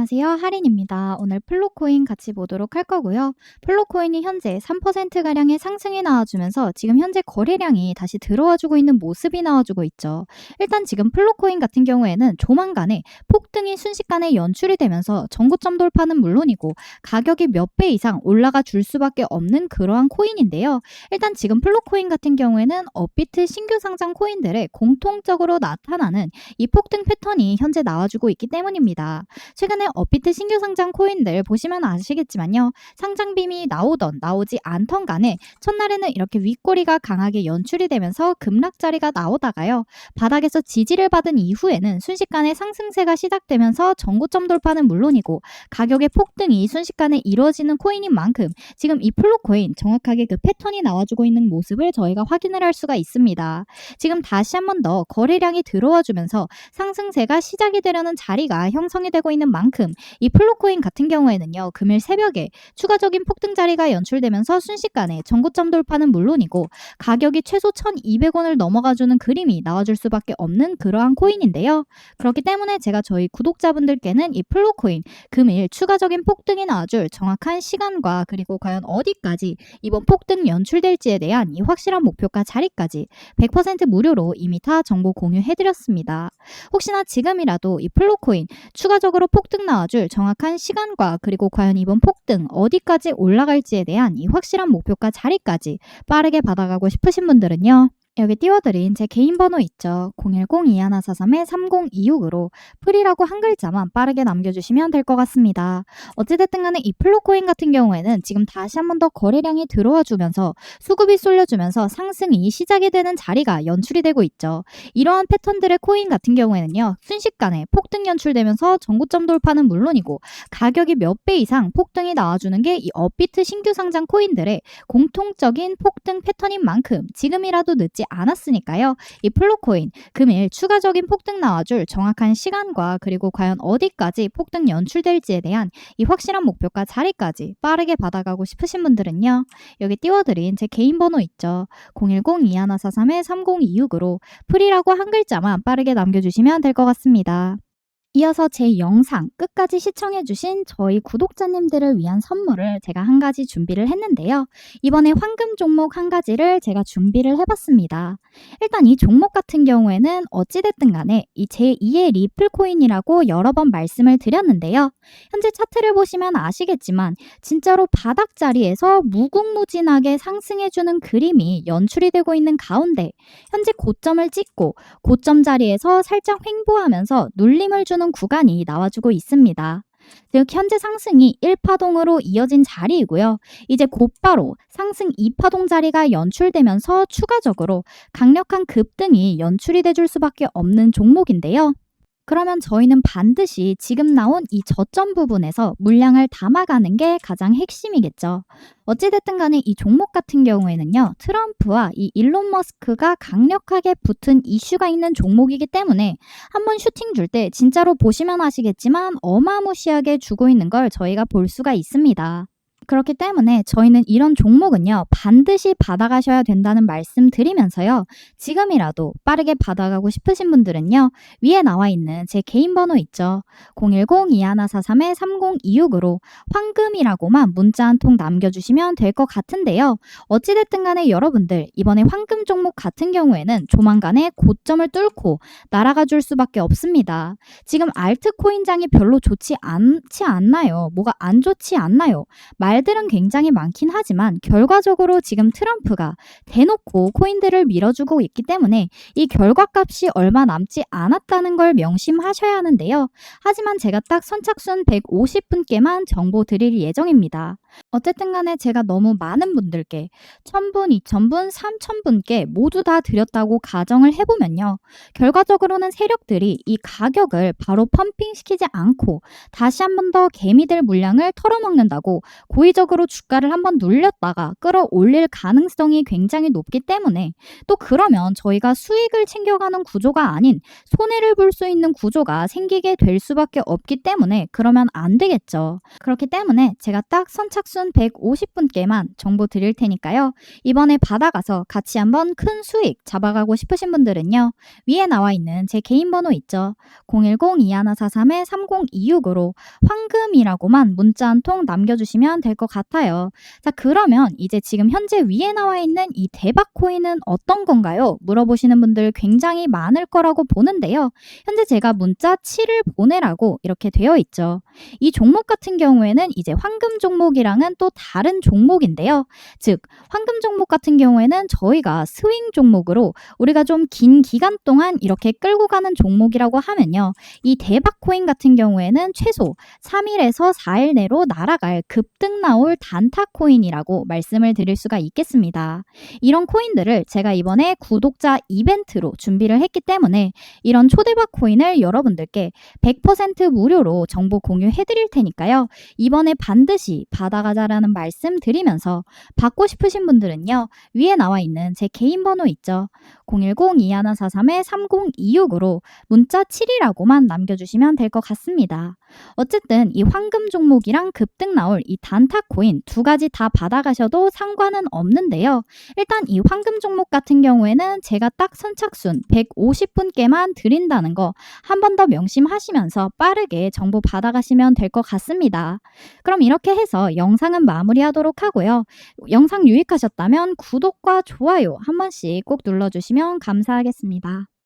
안녕하세요. 할인입니다. 오늘 플로코인 같이 보도록 할 거고요. 플로코인이 현재 3%가량의 상승이 나와주면서 지금 현재 거래량이 다시 들어와주고 있는 모습이 나와주고 있죠. 일단 지금 플로코인 같은 경우에는 조만간에 폭등이 순식간에 연출이 되면서 전고점 돌파는 물론이고 가격이 몇 배 이상 올라가 줄 수밖에 없는 그러한 코인인데요. 일단 지금 플로코인 같은 경우에는 업비트 신규 상장 코인들의 공통적으로 나타나는 이 폭등 패턴이 현재 나와주고 있기 때문입니다. 최근에 업비트 신규 상장 코인들 보시면 아시겠지만요. 상장 빔이 나오던 나오지 않던 간에 첫날에는 이렇게 윗꼬리가 강하게 연출이 되면서 급락자리가 나오다가요. 바닥에서 지지를 받은 이후에는 순식간에 상승세가 시작되면서 전고점 돌파는 물론이고 가격의 폭등이 순식간에 이루어지는 코인인 만큼 지금 이 플로코인 정확하게 그 패턴이 나와주고 있는 모습을 저희가 확인을 할 수가 있습니다. 지금 다시 한 번 더 거래량이 들어와 주면서 상승세가 시작이 되려는 자리가 형성이 되고 있는 만큼 이 플로코인 같은 경우에는요 금일 새벽에 추가적인 폭등 자리가 연출되면서 순식간에 전고점 돌파는 물론이고 가격이 최소 1,200원을 넘어가주는 그림이 나와줄 수밖에 없는 그러한 코인인데요. 그렇기 때문에 제가 저희 구독자분들께는 이 플로코인 금일 추가적인 폭등이 나와줄 정확한 시간과 그리고 과연 어디까지 이번 폭등 연출될지에 대한 이 확실한 목표가 자리까지 100% 무료로 이미 다 정보 공유해드렸습니다. 혹시나 지금이라도 이 플로코인 추가적으로 폭등 나와줄 정확한 시간과 그리고 과연 이번 폭등 어디까지 올라갈지에 대한 이 확실한 목표가 자리까지 빠르게 받아가고 싶으신 분들은요. 여기 띄워드린 제 개인 번호 있죠. 010-2143-3026으로 풀이라고 한 글자만 빠르게 남겨주시면 될 것 같습니다. 어찌됐든 간에 이 플로코인 같은 경우에는 지금 다시 한 번 더 거래량이 들어와 주면서 수급이 쏠려주면서 상승이 시작이 되는 자리가 연출이 되고 있죠. 이러한 패턴들의 코인 같은 경우에는요. 순식간에 폭등 연출되면서 전고점 돌파는 물론이고 가격이 몇 배 이상 폭등이 나와주는 게 이 업비트 신규 상장 코인들의 공통적인 폭등 패턴인 만큼 지금이라도 늦지 않았으니까요. 이 플로코인 금일 추가적인 폭등 나와줄 정확한 시간과 그리고 과연 어디까지 폭등 연출될지에 대한 이 확실한 목표가 자리까지 빠르게 받아가고 싶으신 분들은요. 여기 띄워드린 제 개인 번호 있죠. 010-2143-3026으로 풀이라고 한 글자만 빠르게 남겨주시면 될 것 같습니다. 이어서 제 영상 끝까지 시청해주신 저희 구독자님들을 위한 선물을 제가 한 가지 준비를 했는데요. 이번에 황금 종목 한 가지를 제가 준비를 해봤습니다. 일단 이 종목 같은 경우에는 어찌됐든 간에 이 제2의 리플코인이라고 여러 번 말씀을 드렸는데요. 현재 차트를 보시면 아시겠지만 진짜로 바닥 자리에서 무궁무진하게 상승해주는 그림이 연출이 되고 있는 가운데 현재 고점을 찍고 고점 자리에서 살짝 횡보하면서 눌림을 주는 구간이 나와주고 있습니다. 즉 현재 상승이 1파동으로 이어진 자리이고요. 이제 곧바로 상승 2파동 자리가 연출되면서 추가적으로 강력한 급등이 연출이 돼줄 수밖에 없는 종목인데요. 그러면 저희는 반드시 지금 나온 이 저점 부분에서 물량을 담아가는 게 가장 핵심이겠죠. 어찌됐든 간에 이 종목 같은 경우에는요, 트럼프와 이 일론 머스크가 강력하게 붙은 이슈가 있는 종목이기 때문에 한번 슈팅 줄 때 진짜로 보시면 아시겠지만 어마무시하게 주고 있는 걸 저희가 볼 수가 있습니다. 그렇기 때문에 저희는 이런 종목은요, 반드시 받아가셔야 된다는 말씀 드리면서요, 지금이라도 빠르게 받아가고 싶으신 분들은요, 위에 나와 있는 제 개인 번호 있죠. 010-2143-3026으로 황금이라고만 문자 한 통 남겨주시면 될 것 같은데요. 어찌됐든 간에 여러분들, 이번에 황금 종목 같은 경우에는 조만간에 고점을 뚫고 날아가 줄 수밖에 없습니다. 지금 알트코인장이 별로 좋지 않지 않나요? 뭐가 안 좋지 않나요? 말 들은 굉장히 많긴 하지만 결과적으로 지금 트럼프가 대놓고 코인들을 밀어주고 있기 때문에 이 결과값이 얼마 남지 않았다는 걸 명심하셔야 하는데요. 하지만 제가 딱 선착순 150분께만 정보 드릴 예정입니다. 어쨌든 간에 제가 너무 많은 분들께 1000분, 2000분, 3000분께 모두 다 드렸다고 가정을 해보면요. 결과적으로는 세력들이 이 가격을 바로 펌핑시키지 않고 다시 한 번 더 개미들 물량을 털어먹는다고 고의적으로 주가를 한번 눌렸다가 끌어올릴 가능성이 굉장히 높기 때문에 또 그러면 저희가 수익을 챙겨가는 구조가 아닌 손해를 볼 수 있는 구조가 생기게 될 수밖에 없기 때문에 그러면 안 되겠죠. 그렇기 때문에 제가 딱 선착 순 150분께만 정보 드릴 테니까요. 이번에 받아가서 같이 한번 큰 수익 잡아가고 싶으신 분들은요. 위에 나와 있는 제 개인 번호 있죠. 010-2143-3026으로 황금이라고만 문자 한 통 남겨주시면 될 것 같아요. 자, 그러면 이제 지금 현재 위에 나와 있는 이 대박 코인은 어떤 건가요? 물어보시는 분들 굉장히 많을 거라고 보는데요. 현재 제가 문자 7을 보내라고 이렇게 되어 있죠. 이 종목 같은 경우에는 이제 황금 종목이 랑은 또 다른 종목인데요. 즉, 황금 종목 같은 경우에는 저희가 스윙 종목으로 우리가 좀 긴 기간 동안 이렇게 끌고 가는 종목이라고 하면요. 이 대박 코인 같은 경우에는 최소 3일에서 4일 내로 날아갈 급등 나올 단타 코인이라고 말씀을 드릴 수가 있겠습니다. 이런 코인들을 제가 이번에 구독자 이벤트로 준비를 했기 때문에 이런 초대박 코인을 여러분들께 100% 무료로 정보 공유해 드릴 테니까요. 이번에 반드시 받아 가자라는 말씀 드리면서 받고 싶으신 분들은요. 위에 나와 있는 제 개인 번호 있죠. 010-2143-3026으로 문자 7이라고만 남겨주시면 될 것 같습니다. 어쨌든 이 황금 종목이랑 급등 나올 이 단타 코인 두 가지 다 받아가셔도 상관은 없는데요. 일단 이 황금 종목 같은 경우에는 제가 딱 선착순 150분께만 드린다는 거 한 번 더 명심하시면서 빠르게 정보 받아가시면 될 것 같습니다. 그럼 이렇게 해서 영상은 마무리하도록 하고요. 영상 유익하셨다면 구독과 좋아요 한 번씩 꼭 눌러주시면 감사하겠습니다.